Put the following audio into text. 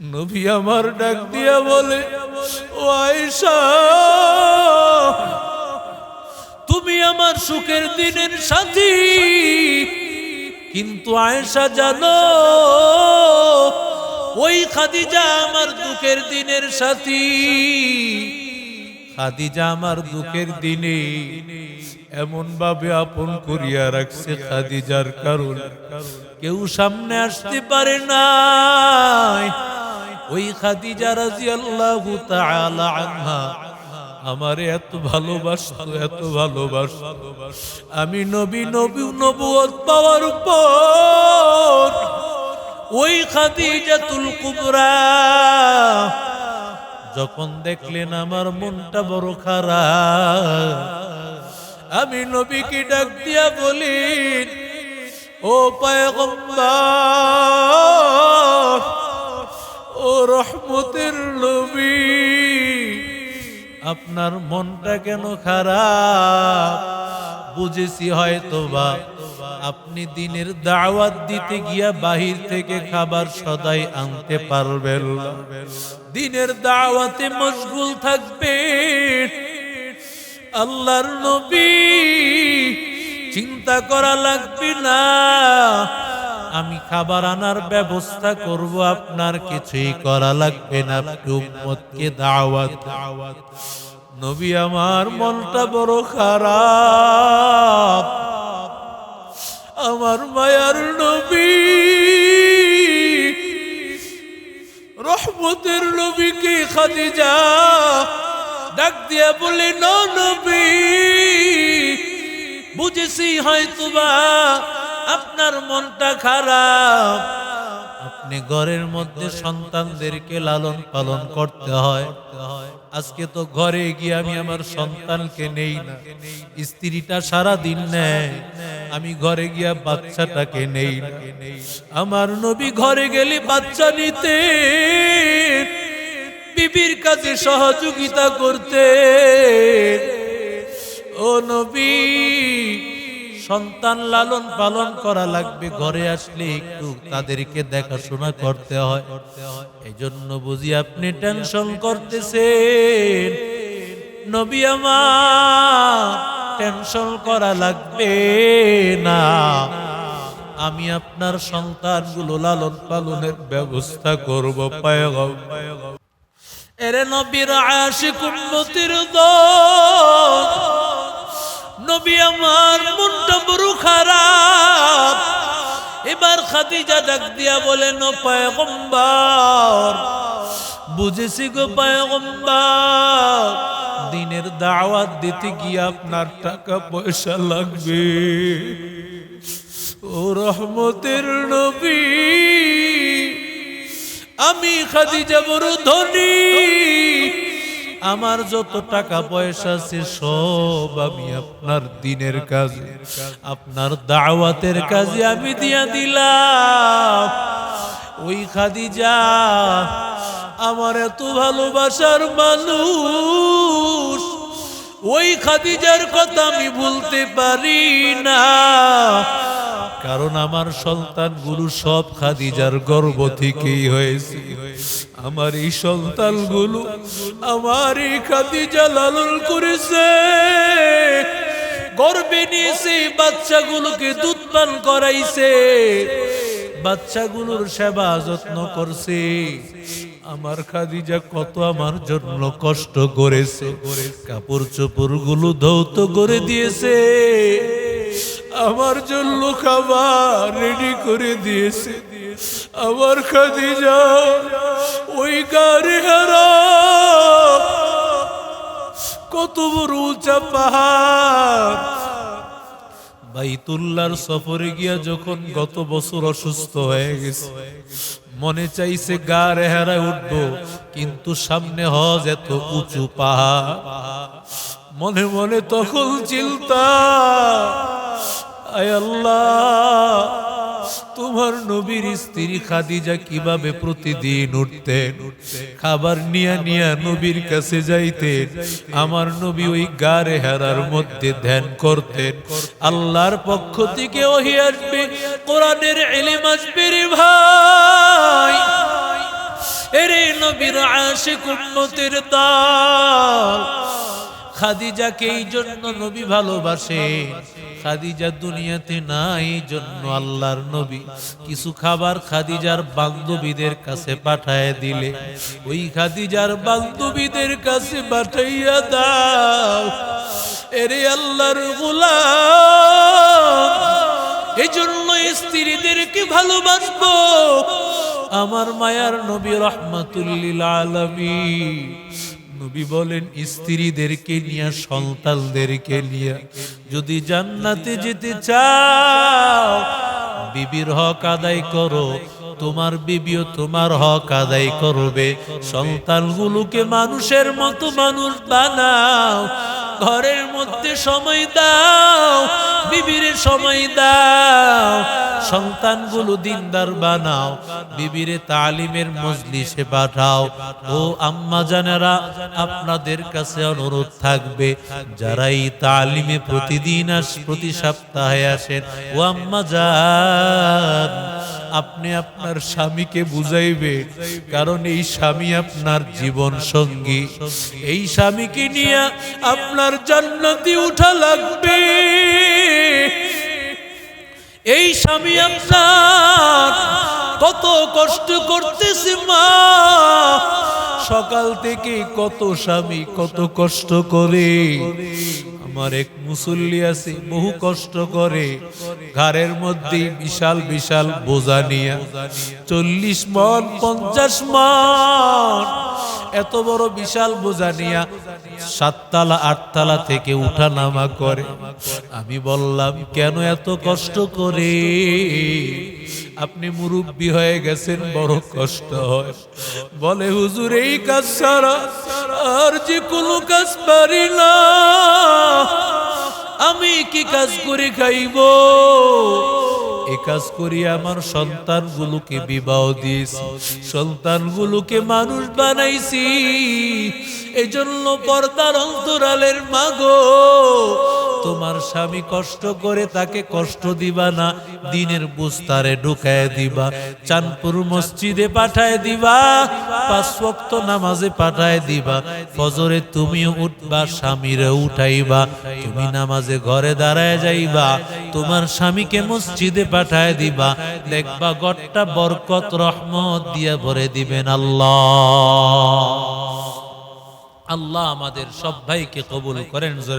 নবী আমার ডাক দিয়া বলে, ও আয়েশা, তুমি আমার সুখের দিনের সাথী। কিন্তু আয়েশা জানো, ওই খাদিজা আমার দুঃখের দিনের সাথী। খাদিজা আমার দুঃখের দিনে এমন ভাবে আপন করিয়া রাখছে খাদিজার কারণ। কেউ সামনে আসতে পারে না। খাদিজা তাআলা আনহা। আমারে এত ভালোবাসতো এত ভালোবাসতো। আমি নবী নবী নবুয়ত পাওয়ার পর ওই খাদিজাতুল কুবরা যখন দেখলেন আমার মনটা বড় খারাপ, আমি নবীকে ডাক দিয়া বলি, ও পায়গম্বর আপনার মনটা কেন খারাপ? বুঝেছি হয়তো বা আপনি দিনের দাওয়াত দিতে গিয়া বাহির থেকে খাবার সদাই আনতে পারবেন। দিনের দাওয়াতে মশগুল থাকবে। আল্লাহর নবী চিন্তা করা লাগবে না। আমি খাবার আনার ব্যবস্থা করব, আপনার কিছুই করা লাগবে না উম্মতকে দাওয়াত দাওয়াত নবী, আমার মনটা বড় খারাপ। আমার মায়ার নবী, রহমতের নবীকে খাদিজা? ডাক দিয়া বলে নবী, বুঝেছি হয়তো বা আপনার মনটা খারাপ। আপনি ঘরের মধ্যে সন্তানদেরকে লালন পালন করতে হয়। আজকে তো ঘরে গিয়ে আমি আমার সন্তানকে নেই না। স্ত্রীটা সারা দিন নেয়। আমি ঘরে গিয়া বাচ্চাটাকে নেই আমার নবী ঘরে গেলে বাচ্চা নিতে, বিবির কাছে সহযোগিতা করতে। ও নবী সন্তান লালন পালন করা লাগবে, ঘরে আসলে একটু তাদেরকে দেখাশোনা করতে হয়। এই জন্য বুঝি আপনি টেনশন করতেছেন। নবী আমার, টেনশন করা লাগবে না। আমি আপনার সন্তানগুলো লালন পালনের ব্যবস্থা করব পায়গাম এরে নবীর আশিক উম্মতির দল নবী আমার মনটা বড় খারাপ। এবার খাদিজা ডাক দিয়া বলেন পায়গম্বর, বুঝেছি গো পায়গম্বর, দিনের দাওয়াত দিতে গিয়ে আপনার টাকা পয়সা লাগবে। ও রহমতের নবী, আমি খাদিজা বড় ধনী আমার যত টাকা পয়সা আছে সব আমি আপনার দিনের কাজে। আপনার দাওয়াতের কাজে আমি দিয়া দিলাম। ওই খাদিজা, আমার এত ভালোবাসার মানুষ। ওই খাদিজার কথা আমি ভুলতে পারি না। কারণ আমার সন্তান সন্তানগুলো সব খাদিজার গর্ব থেকেই হয়েছে। আমার এই সন্তানগুলো আমার এই খাদিজা লালন করেছে। গর্বে নিয়েছে, বাচ্চাগুলোকে দুধ পান করাইছে। বাচ্চাগুলোর সেবা যত্ন করছে। আমার খাদিজা কত আমার জন্য কষ্ট করেছে। কাপড় চোপড়গুলো ধৌত করে দিয়েছে। আমার জন্য খাবার রেডি করে দিয়েছে। আমার খাদিজা, ওই গাড়ি হারা। কত বড় উঁচা পাহাড়। বাইতুল্লার সফরে গিয়া যখন গত বছর অসুস্থ হয়ে গেছে, মনে চাইছে গা রেহারায় উঠবো, কিন্তু সামনে হজ এত উঁচু পাহাড়। মনে মনে তখন চিন্তা তোমার নবীর স্ত্রী খাদিজা কীভাবে প্রতিদিন উঠতেন খাবার নিয়া নিয়া নবীর কাছে যাইতেন আমার নবী ওই গারে হেরার মধ্যে ধ্যান করতেন আল্লাহর পক্ষ থেকে ওহি আসবে, কোরআনের এলিম আসবে রে ভাই। নবীর আশিক উম্মতের দল খাদিজাকে এই জন্য নবী ভালোবাসে। খাদিজা দুনিয়াতে নাই, এই জন্য আল্লাহর নবী কিছু খাবার খাদিজার বান্ধবীদের কাছে পাঠায় দিলে। ওই খাদিজার বান্ধবীদের কাছে পাঠাইয়া দাও। এরে আল্লাহর গোলাম জন্য স্ত্রীদেরকে ভালোবাসবো। আমার মায়ার নবী রহমাতুল্লিল আলমী নবী বলেন, স্ত্রীদেরকে নিয়ে, সন্তানদেরকে নিয়ে যদি জান্নাতে যেতে চাও, বিবির হক আদায় করো, তোমার বিবিও তোমার হক আদায় করবে। সন্তানগুলোকে মানুষের মতো মানুষ বানাও, ঘরের মধ্যে সময় দাও, বিবির সময় দাও, সন্তানগুলো দিনদার বানাও, বিবিরে তালিমের মজলিসে পাঠাও। ও আম্মা জানেরা, আপনাদের কাছে অনুরোধ থাকবে যারা এই তালিমে প্রতিদিন আস, প্রতি সপ্তাহে আসেন, ও আম্মা যান আপনি আপনার স্বামীকে বুঝাইবে, কারণ এই স্বামী আপনার জীবন সঙ্গী। এই স্বামীকে নিয়ে আপনার জান্নাতি উঠা লাগবে। স্বামী আপনার কত কষ্ট করতেছি মা। সকাল থেকে কত স্বামী, কত কষ্ট করে। আমার এক মুসল্লি আছে, বহু কষ্ট করে। ঘরের মধ্যে বিশাল বিশাল বোঝা নিয়ে। চল্লিশ মন, পঞ্চাশ মন। এত বড় বিশাল বোঝা নিয়া সাততলা, আটতলা থেকে উঠা নামা করে। আমি বললাম, কেন এত কষ্ট করে? আপনি মুরব্বী হয়ে গেছেন, বড় কষ্ট হয়। বলে, হুজুর, এই কাজ ছাড়া আর যে কোনো কাজ পারি না। আমি কি কাজ করে খাইব? এ কাজ করি আমার সন্তানগুলোকে বিবাহ দিয়েছি। সন্তানগুলোকে মানুষ বানাইছি। এজন্য পর্দার অন্তরালের মাগো তোমার স্বামী কষ্ট করে তাকে কষ্ট দিবা না, দিনের বুস্তারে ঢুকায় দিবা, চাঁদপুর মসজিদে পাঠায় দিবা, পাঁচ ওয়াক্ত নামাজে পাঠায় দিবা, ফজরে তুমিও উঠবা, স্বামীরে উঠাইবা, তুমি নামাজে ঘরে দাঁড়ায় যাইবা, তোমার স্বামীকে মসজিদে পাঠায় দিবা, দেখবা গড়টা বরকত, রহমত দিয়া ভরে দিবেন আল্লাহ। আল্লাহ আমাদের সব ভাইকে কবুল করেন, জোরে